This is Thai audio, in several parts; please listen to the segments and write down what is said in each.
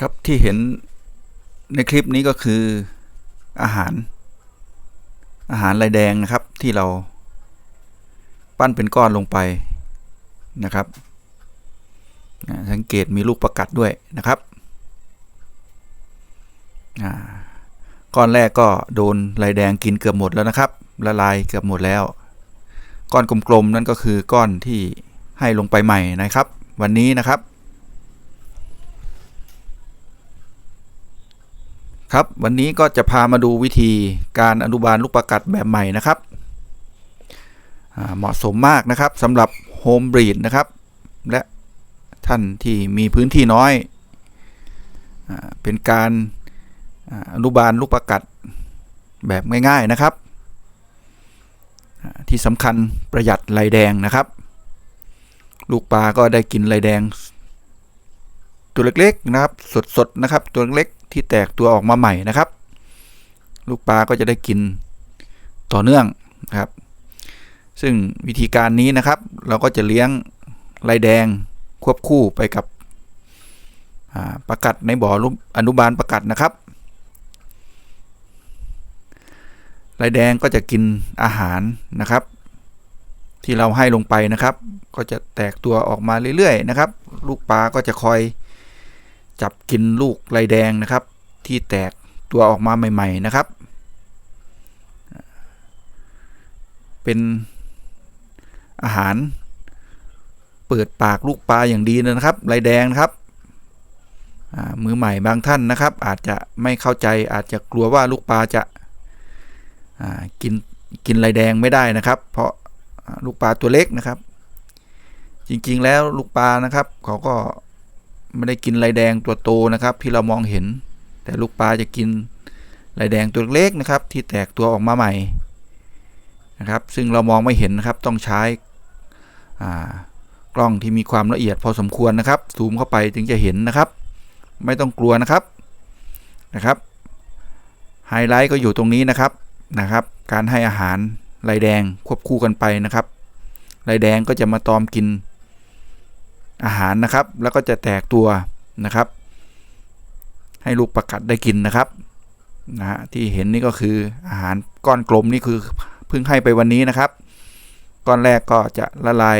ครับที่เห็นในคลิปนี้ก็คืออาหาร อาหารลายแดงนะครับที่เราปั้นเป็นก้อนลงไปนะครับสังเกตมีลูกประกัดด้วยนะครับก้อนแรกก็โดนลายแดงกินเกือบหมดแล้วนะครับละลายเกือบหมดแล้ว ก้อนกลมๆนั่นก็คือก้อนที่ให้ลงไปใหม่นะครับ วันนี้นะครับ ครับวันนี้ก็จะพามาดูวิธีการอนุบาลลูกประกัดแบบใหม่นะครับ เหมาะสมมากนะครับสำหรับโฮมบรีดนะครับ และท่านที่มีพื้นที่น้อยอเป็นการอนุบาลลูกประกัดแบบง่ายๆนะครับ ที่สำคัญประหยัดไหลแดงนะครับ ลูกปลาก็ได้กินไหลแดง ตัวเล็กๆนะครับ สดๆนะครับ ตัวเล็กๆ ที่แตกตัวออกมาใหม่นะครับ ลูกปลาก็จะได้กินต่อเนื่องนะครับ ซึ่งวิธีการนี้นะครับ เราก็จะเลี้ยงลายแดงควบคู่ไปกับประกัดในบ่อลูกอนุบาลประกัดนะครับลายแดงก็จะกินอาหารนะครับ ที่เราให้ลงไปนะครับ ก็จะแตกตัวออกมาเรื่อยๆนะครับ ลูกปลาก็จะคอยจับกินลูกลายแดงนะครับ ที่แตกตัวออกมาใหม่ๆนะครับ เป็นอาหารเปิดปากลูกปลาอย่างดีนะครับลายแดงนะครับมือใหม่บางท่านนะครับ อาจจะไม่เข้าใจอาจจะกลัวว่าลูกปลาจะากินกินลายแดงไม่ได้นะครับ เพราะลูกปลาตัวเล็กนะครับ จริงๆแล้วลูกปลานะครับ เขาก็ไม่ได้กินลายแดงตัวโตนะครับ ที่เรามองเห็น แต่ลูกปลาจะกินลายแดงตัวเล็กนะครับ ที่แตกตัวออกมาใหม่นะครับ ซึ่งเรามองไม่เห็นนะครับต้องใช้กล้องที่มีความละเอียดพอสมควรนะครับ ซูมเข้าไปถึงจะเห็นนะครับ ไม่ต้องกลัวนะครับนะครับไฮไลท์ก็อยู่ตรงนี้นะครับนะครับ การให้อาหารลายแดงควบคู่กันไปนะครับลายแดงก็จะมาตอมกินอาหารนะครับ แล้วก็จะแตกตัวนะครับ ให้ลูกประกัดได้กินนะครับนะฮะที่เห็นนี่ก็คืออาหารก้อนกลมนี่คือเพิ่งให้ไปวันนี้นะครับ ก้อนแรกก็จะละลาย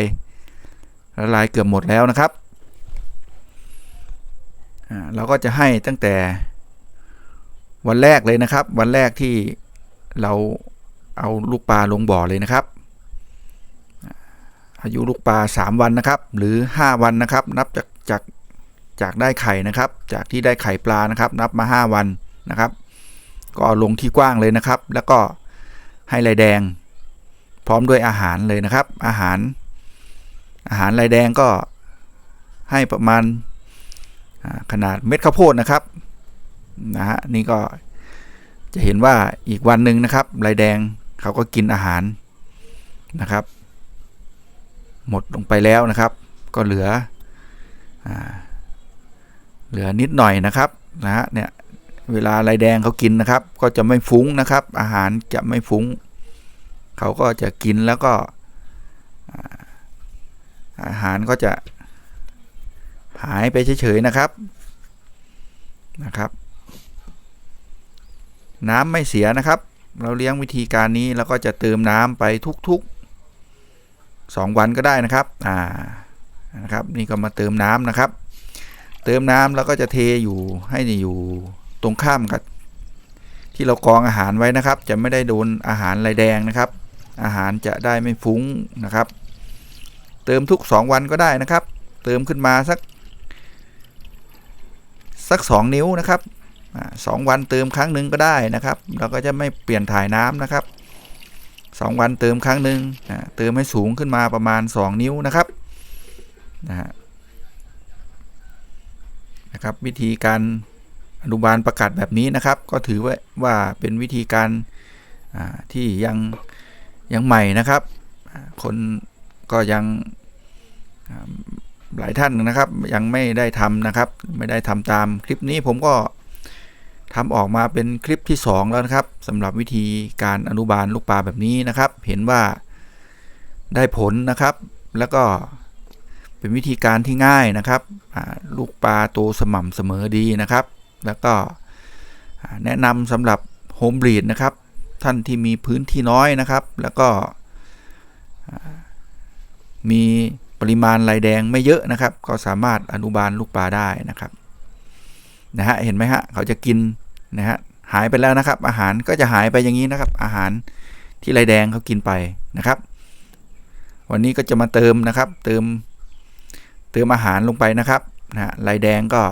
ละลายเกือบหมดแล้วนะครับอ่าเราก็จะให้ตั้งแต่วันแรกเลยนะครับ วันแรกที่เราเอาลูกปลาลงบ่อเลยนะครับ อายุลูกปลา 3 วันนะครับ หรือ 5 วันนะครับ นับจากจาก จากได้ไข่นะครับ จากที่ได้ไข่ปลานะครับ นับมา 5 วันนะครับ ก็ลงที่กว้างเลยนะครับ แล้วก็ให้ลายแดง พร้อมด้วยอาหารเลยนะครับ อาหาร อาหารลายแดงก็ให้ประมาณขนาดเม็ดข้าวโพดนะครับนะฮะนี่ก็จะเห็นว่าอีกวันหนึ่งนะครับลายแดงเขาก็กินอาหารนะครับ หมดลงไปแล้วนะครับ ก็เหลืออ เหลือนิดหน่อยนะครับนะฮะเนี่ยเวลาลายแดงเขากินนะครับ ก็จะไม่ฟุ้งนะครับ อาหารจะไม่ฟุ้ง เขาก็จะกินแล้วก็อาหารก็จะหายไปเฉยๆนะครับนะครับ น้ำไม่เสียนะครับ เราเลี้ยงวิธีการนี้แล้วก็จะเติมน้ำไปทุกๆสองวันก็ได้นะครับอ่านะครับ นี่ก็มาเติมน้ำนะครับ เติมน้ำแล้วก็จะเทอยู่ให้อยู่ตรงข้ามกับ ที่เรากองอาหารไว้นะครับ จะไม่ได้โดนอาหารลายแดงนะครับ อาหารจะได้ไม่ฟุ้งนะครับ เติมทุก 2 วันก็ได้นะครับ เติมขึ้นมาสัก สัก 2 นิ้วนะครับสองวันเติมครั้งหนึ่งก็ได้นะครับ เราก็จะไม่เปลี่ยนถ่ายน้ำนะครับสองวันเติมครั้งหนึ่งเติมให้สูงขึ้นมาประมาณ 2 นิ้วนะครับนะฮะ นะครับ วิธีการอนุบาลประกาศแบบนี้นะครับ ก็ถือว่าว่าเป็นวิธีการที่ยังยังใหม่นะครับ คนก็ยังหลายท่านนะครับยังไม่ได้ทำนะครับ ไม่ได้ทำตามคลิปนี้ผมก็ทำออกมาเป็นคลิปที่ 2 แล้วนะครับสำหรับวิธีการอนุบาลลูกปลาแบบนี้นะครับ เห็นว่าได้ผลนะครับ แล้วก็ เป็นวิธีการที่ง่ายนะครับ ลูกปลาโตสม่ำเสมอดีนะครับ แล้วก็แนะนำสำหรับโฮมบรีดนะครับ ท่านที่มีพื้นที่น้อยนะครับ แล้วก็มีปริมาณลายแดงไม่เยอะนะครับ ก็สามารถอนุบาลลูกปลาได้นะครับนะฮะเห็นไหมฮะเขาจะกินนะฮะหายไปแล้วนะครับ อาหารก็จะหายไปอย่างนี้นะครับ อาหารที่ลายแดงเขากินไปนะครับ วันนี้ก็จะมาเติมนะครับ เติม เติมอาหารลงไปนะครับนะลายแดงก็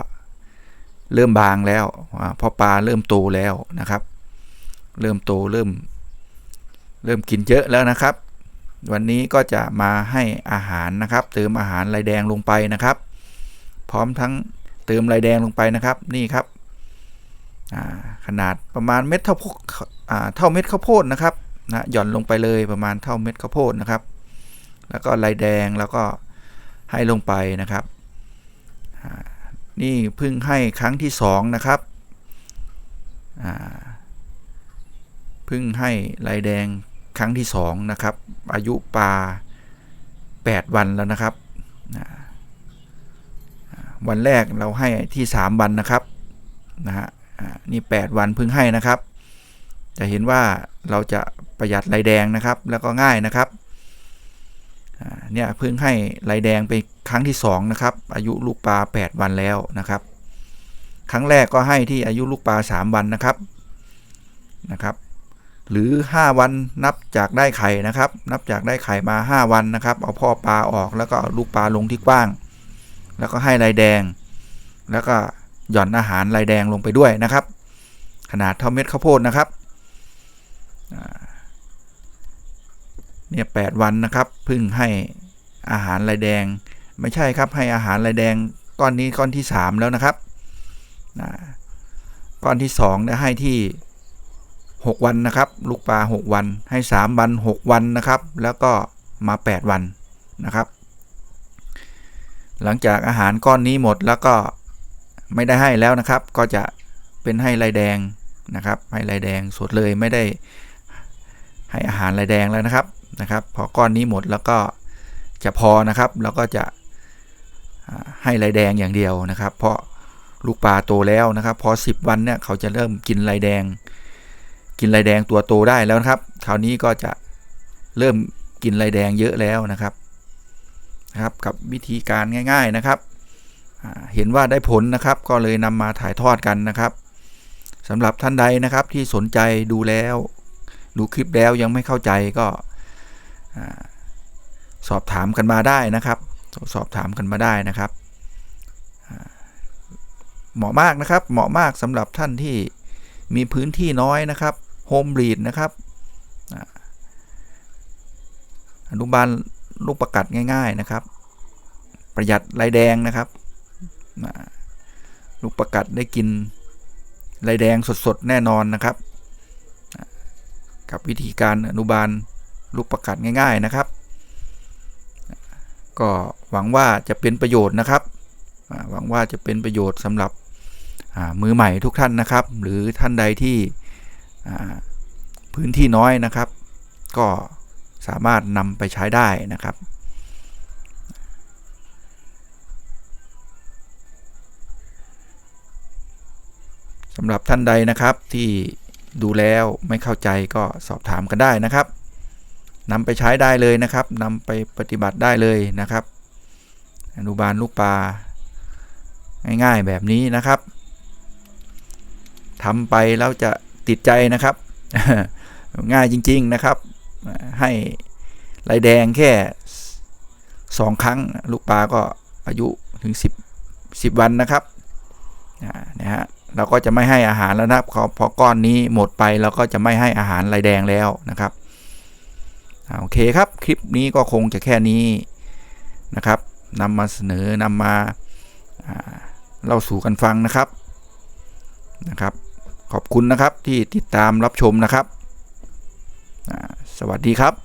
เริ่มบางแล้วอ่าเพอปลาเริ่มโตแล้วนะครับ เริ่มโตเริ่ม เริ่มกินเยอะแล้วนะครับ วันนี้ก็จะมาให้อาหารนะครับ เติมอาหารลายแดงลงไปนะครับ พร้อมทั้งเติมลายแดงลงไปนะครับนี่ครับขนาดประมาณเม็ดเท่าพวกอ่าเท่าเม็ดข้าวโพดนะครับนะหย่อนลงไปเลยประมาณเท่าเม็ดข้าวโพดนะครับ แล้วก็ลายแดงแล้วก็ ให้ลงไปนะครับ นี่เพิ่งให้ครั้งที่สองนะครับเพิ่งให้ลายแดงครั้งที่สองนะครับ อายุปลา 8 วันแล้วนะครับ วันแรกเราให้ที่ 3 วันนะครับนะฮะนี่ 8 วันเพิ่งให้นะครับ จะเห็นว่าเราจะประหยัดลายแดงนะครับแล้วก็ง่ายนะครับ เนี่ยเพิ่งให้ลายแดงไปครั้งที่ 2 นะครับ อายุลูกปลา 8 วันแล้วนะครับ ครั้งแรกก็ให้ที่อายุลูกปลา 3 วันนะครับนะครับ หรือ 5 วันนับจากได้ไข่นะครับ นับจากได้ไข่มา 5 วันนะครับ เอาพ่อปลาออกแล้วก็เอาลูกปลาลงที่กว้าง แล้วก็ให้ลายแดง แล้วก็หย่อนอาหารลายแดงลงไปด้วยนะครับ ขนาดเท่าเม็ดข้าวโพดนะครับอ่า เนี่ยแวันนะครับเพิ่งให้อาหารลายแดง ไม่ใช่ครับให้อาหารลายแดงก้อนนี้ก้อนที่ 3 แล้วนะครับนะก้อนที่2เนี่ยให้ที่ 6 วันนะครับ ลูกปลา 6 วัน ให้ 3 วัน 6 วันนะครับ แล้วก็มา 8 วันนะครับ หลังจากอาหารก้อนนี้หมดแล้วก็ไม่ได้ให้แล้วนะครับ ก็จะเป็นให้ลายแดงนะครับ ให้ลายแดงสดเลยไม่ได้ให้อาหารลายแดงแล้วนะครับ นะครับ พอก้อนนี้หมดแล้วก็จะพอนะครับ แล้วก็จะให้ลายแดงอย่างเดียวนะครับ เพราะลูกปลาโตแล้วนะครับ พอ 10 วันเนี่ยเขาจะเริ่มกินลายแดง กินลายแดงตัวโตได้แล้วนะครับคราวนี้ก็จะเริ่มกินลายแดงเยอะแล้วนะครับนะครับกับวิธีการง่าย ๆนะครับ เห็นว่าได้ผลนะครับ ก็เลยนำมาถ่ายทอดกันนะครับสำหรับท่านใดนะครับที่สนใจดูแล้ว ดูคลิปแล้วยังไม่เข้าใจก็ สอบถามกันมาได้นะครับ สอบถามกันมาได้นะครับ เหมาะมากนะครับเหมาะมากสำหรับท่านที่มีพื้นที่น้อยนะครับโฮมบรีดนะครับอนุบาลลูกประกัดง่าย ๆนะครับ ประหยัดลายแดงนะครับลูกประกัดได้กินลายแดงสดๆแน่นอนนะครับ กับวิธีการอนุบาล ลูกประกัดง่ายๆนะครับ ก็หวังว่าจะเป็นประโยชน์นะครับ หวังว่าจะเป็นประโยชน์สำหรับมือใหม่ทุกท่านนะครับ หรือท่านใดที่พื้นที่น้อยนะครับ ก็สามารถนำไปใช้ได้นะครับสำหรับท่านใดนะครับที่ดูแล้วไม่เข้าใจก็สอบถามกันได้นะครับ นำไปใช้ได้เลยนะครับนำไปปฏิบัติได้เลยนะครับ อนุบาลลูกปลาง่ายๆแบบนี้นะครับทำไปแล้วจะติดใจนะครับ ง่ายจริง ๆนะครับ ให้ลายแดงแค่สองครั้งลูกปลาก็อายุถึง 10 10 วันนะครับนะฮะเราก็จะไม่ให้อาหารแล้วนะครับพอพอก้อนนี้หมดไปเราก็จะไม่ให้อาหารลายแดงแล้วนะครับ โอเคครับ คลิปนี้ก็คงจะแค่นี้นะครับนำมาเสนอนำมาเล่าสู่กันฟังนะครับนะครับ ขอบคุณนะครับที่ติดตามรับชมนะครับ สวัสดีครับ